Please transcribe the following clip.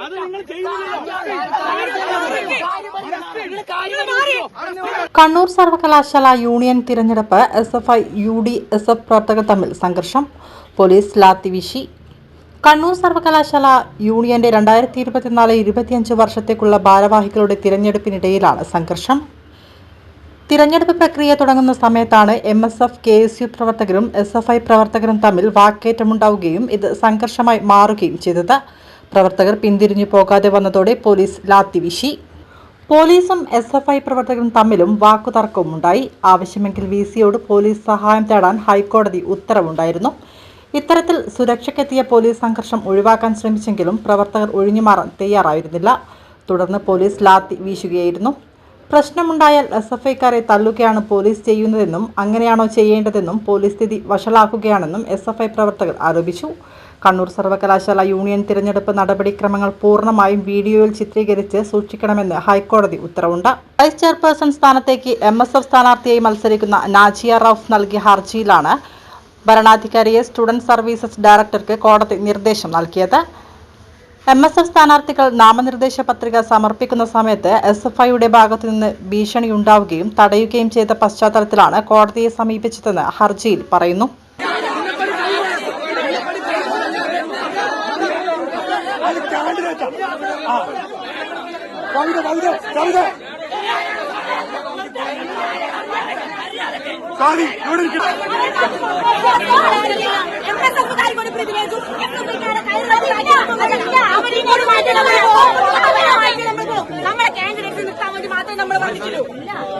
അത് നിങ്ങൾ ചെയ്യുന്നില്ല കണ്ണൂർ സർവകലാശാല യൂണിയൻ തിരഞ്ഞെടുപ്പ് S F I U D S F പ്രവർത്തകർ തമ്മിൽ സംഘർഷം പോലീസ് ലാത്തിവീശി കണ്ണൂർ സർവകലാശാല യൂണിയന്റെ രണ്ടായിരത്തി ഇരുപത്തിനാല് ഇരുപത്തിയഞ്ച് വർഷത്തേക്കുള്ള ഭാരവാഹികളുടെ തിരഞ്ഞെടുപ്പിനിടയിലാണ് സംഘർഷം തിരഞ്ഞെടുപ്പ് പ്രക്രിയ തുടങ്ങുന്ന സമയത്താണ് M S F K S U പ്രവർത്തകരും എസ് എഫ് ഐ പ്രവർത്തകരും തമ്മിൽ വാക്കേറ്റമുണ്ടാവുകയും ഇത് സംഘർഷമായി മാറുകയും ചെയ്തത് പ്രവർത്തകർ പിന്തിരിഞ്ഞു പോകാതെ വന്നതോടെ പോലീസ് ലാത്തിവീശി പോലീസും എസ് എഫ് ഐ പ്രവർത്തകരും തമ്മിലും വാക്കുതർക്കവുമുണ്ടായി. ആവശ്യമെങ്കിൽ വി സിയോട് പോലീസ് സഹായം തേടാൻ ഹൈക്കോടതി ഉത്തരവുണ്ടായിരുന്നു. ഇത്തരത്തിൽ സുരക്ഷയ്ക്കെത്തിയ പോലീസ് സംഘർഷം ഒഴിവാക്കാൻ ശ്രമിച്ചെങ്കിലും പ്രവർത്തകർ ഒഴിഞ്ഞുമാറാൻ തയ്യാറായിരുന്നില്ല. തുടർന്ന് പോലീസ് ലാത്തി വീശുകയായിരുന്നു. പ്രശ്നമുണ്ടായാൽ എസ് എഫ് ഐക്കാരെ തള്ളുകയാണ് പോലീസ് ചെയ്യുന്നതെന്നും അങ്ങനെയാണോ ചെയ്യേണ്ടതെന്നും പോലീസ് സ്ഥിതി വഷളാക്കുകയാണെന്നും എസ് എഫ് ഐ പ്രവർത്തകർ ആരോപിച്ചു. കണ്ണൂർ സർവകലാശാല യൂണിയൻ തിരഞ്ഞെടുപ്പ് നടപടിക്രമങ്ങൾ പൂർണമായും വീഡിയോയിൽ ചിത്രീകരിച്ച് സൂക്ഷിക്കണമെന്ന് ഹൈക്കോടതി ഉത്തരവുണ്ട്. വൈസ് ചെയർപേഴ്സൺ സ്ഥാനത്തേക്ക് എം എസ് എഫ് സ്ഥാനാർത്ഥിയായി മത്സരിക്കുന്ന നാജിയ റൌഫ് നൽകിയ ഹർജിയിലാണ് ഭരണാധികാരിയെ സ്റ്റുഡന്റ് സർവീസസ് ഡയറക്ടർക്ക് കോടതി നിർദ്ദേശം നൽകിയത്. എം എസ് എഫ് സ്ഥാനാർത്ഥികൾ നാമനിർദ്ദേശ പത്രിക സമർപ്പിക്കുന്ന സമയത്ത് എസ് എഫ് ഐയുടെ ഭാഗത്തു നിന്ന് ഭീഷണിയുണ്ടാവുകയും തടയുകയും ചെയ്ത പശ്ചാത്തലത്തിലാണ് കോടതിയെ സമീപിച്ചതെന്ന് ഹർജിയിൽ പറയുന്നു. കാൻഡിഡേറ്റാ ആ കവിത കവിത കവിത സാരി ഇവിടെ ഇരിക്കണം